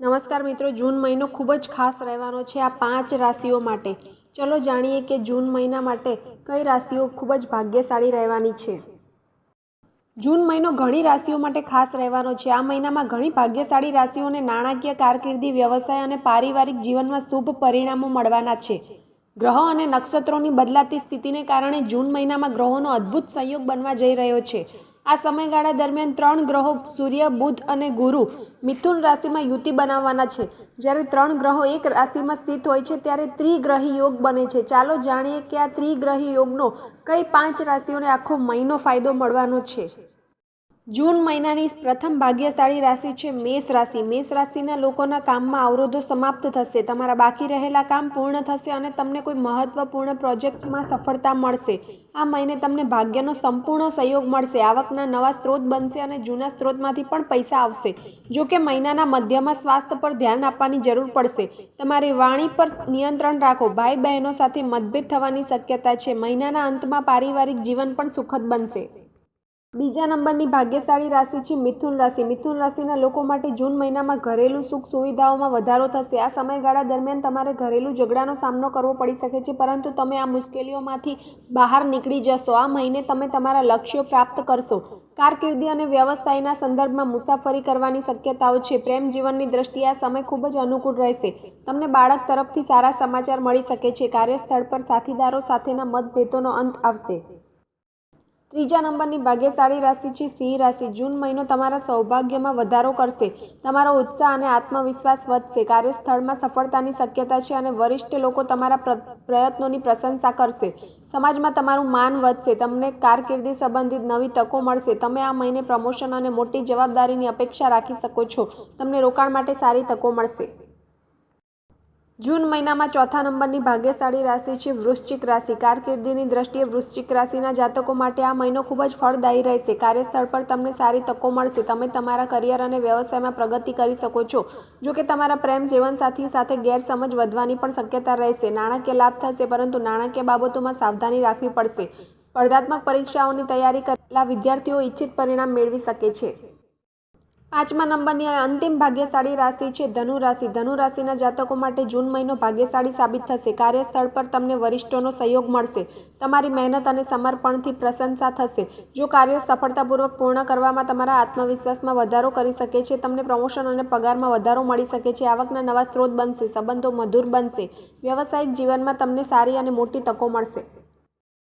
નમસ્કાર મિત્રો, જૂન મહિનો ખૂબ જ ખાસ રહેવાનો છે આ પાંચ રાશિઓ માટે. ચલો જાણીએ કે જૂન મહિના માટે કઈ રાશિઓ ખૂબ જ ભાગ્યશાળી રહેવાની છે. જૂન મહિનો ઘણી રાશિઓ માટે ખાસ રહેવાનો છે. આ મહિનામાં ઘણી ભાગ્યશાળી રાશિઓને નાણાકીય કારકિર્દી, વ્યવસાય અને પારિવારિક જીવનમાં શુભ પરિણામો મળવાના છે. ગ્રહો અને નક્ષત્રોની બદલાતી સ્થિતિને કારણે જૂન મહિનામાં ગ્રહોનો અદ્ભુત સંયોગ બનવા જઈ રહ્યો છે. આ સમયગાળા દરમિયાન ત્રણ ગ્રહો સૂર્ય, બુધ અને ગુરુ મિથુન રાશિમાં યુતિ બનાવવાના છે. જ્યારે ત્રણ ગ્રહો એક રાશિમાં સ્થિત હોય છે, ત્યારે ત્રિગ્રહી યોગ બને છે. ચાલો જાણીએ કે આ ત્રિગ્રહી યોગનો કઈ પાંચ રાશિઓને આખો મહિનો ફાયદો મળવાનો છે. જૂન મહિનાની પ્રથમ ભાગ્યશાળી રાશિ છે મેષ રાશિ. મેષ રાશિના લોકોના કામમાં અવરોધો સમાપ્ત થશે. તમારા બાકી રહેલા કામ પૂર્ણ થશે અને તમને કોઈ મહત્વપૂર્ણ પ્રોજેક્ટમાં સફળતા મળશે. આ મહિને તમને ભાગ્યનો સંપૂર્ણ સહયોગ મળશે. આવકના નવા સ્ત્રોત બનશે અને જૂના સ્ત્રોતમાંથી પણ પૈસા આવશે. જો કે મહિનાના મધ્યમાં સ્વાસ્થ્ય પર ધ્યાન આપવાની જરૂર પડશે. તમારી વાણી પર નિયંત્રણ રાખો. ભાઈ બહેનો સાથે મતભેદ થવાની શક્યતા છે. મહિનાના અંતમાં પારિવારિક જીવન પણ સુખદ બનશે. બીજા નંબરની ભાગ્યશાળી રાશિ છે મિથુન રાશિ. મિથુન રાશિના લોકો માટે જૂન મહિનામાં ઘરેલું સુખ સુવિધાઓમાં વધારો થશે. આ સમયગાળા દરમિયાન તમારે ઘરેલું ઝઘડાનો સામનો કરવો પડી શકે છે, પરંતુ તમે આ મુશ્કેલીઓમાંથી બહાર નીકળી જશો. આ મહિને તમે તમારા લક્ષ્યો પ્રાપ્ત કરશો. કારકિર્દી અને વ્યવસાયના સંદર્ભમાં મુસાફરી કરવાની શક્યતાઓ છે. પ્રેમ જીવનની દ્રષ્ટિએ આ સમય ખૂબ જ અનુકૂળ રહેશે. તમને બાળક તરફથી સારા સમાચાર મળી શકે છે. કાર્યસ્થળ પર સાથીદારો સાથેના મતભેદોનો અંત આવશે. ત્રીજા નંબરની ભાગ્યશાળી રાશિ છે, સિંહ રાશિ. જૂન મહિનો તમારા સૌભાગ્યમાં વધારો કરશે. તમારો ઉત્સાહ અને આત્મવિશ્વાસ વધશે. કાર્યસ્થળમાં સફળતાની શક્યતા છે અને વરિષ્ઠ લોકો તમારા પ્રયત્નોની પ્રશંસા કરશે. સમાજમાં તમારું માન વધશે. તમને કારકિર્દી સંબંધિત નવી તકો મળશે. તમે આ મહિને પ્રમોશન અને મોટી જવાબદારીની અપેક્ષા રાખી શકો છો. તમને રોકાણ માટે સારી તકો મળશે. જૂન મહિનામાં ચોથા નંબરની ભાગ્યશાળી રાશિ છે વૃશ્ચિક રાશિ. કારકિર્દીની દ્રષ્ટિએ વૃશ્ચિક રાશિના જાતકો માટે આ મહિનો ખૂબ જ ફળદાયી રહેશે. કાર્યસ્થળ પર તમને સારી તકો મળશે. તમે તમારા કરિયર અને વ્યવસાયમાં પ્રગતિ કરી શકો છો. જો કે તમારા પ્રેમ, જીવનસાથી સાથે ગેરસમજ વધવાની પણ શક્યતા રહેશે. નાણાકીય લાભ થશે, પરંતુ નાણાકીય બાબતોમાં સાવધાની રાખવી પડશે. સ્પર્ધાત્મક પરીક્ષાઓની તૈયારી કરેલા વિદ્યાર્થીઓ ઇચ્છિત પરિણામ મેળવી શકે છે. પાંચમા નંબરની અંતિમ ભાગ્યશાળી રાશિ છે ધનુ રાશિ. ધનુ રાશિના જાતકો માટે જૂન મહિનો ભાગ્યશાળી સાબિત થશે. કાર્યસ્થળ પર તમને વરિષ્ઠોનો સહયોગ મળશે. તમારી મહેનત અને સમર્પણથી પ્રશંસા થશે. જો કાર્યો સફળતાપૂર્વક પૂર્ણ કરવામાં તમારા આત્મવિશ્વાસમાં વધારો કરી શકે છે, તમને પ્રમોશન અને પગારમાં વધારો મળી શકે છે. આવકના નવા સ્ત્રોત બનશે, સંબંધો મધુર બનશે. વ્યવસાયિક જીવનમાં તમને સારી અને મોટી તકો મળશે.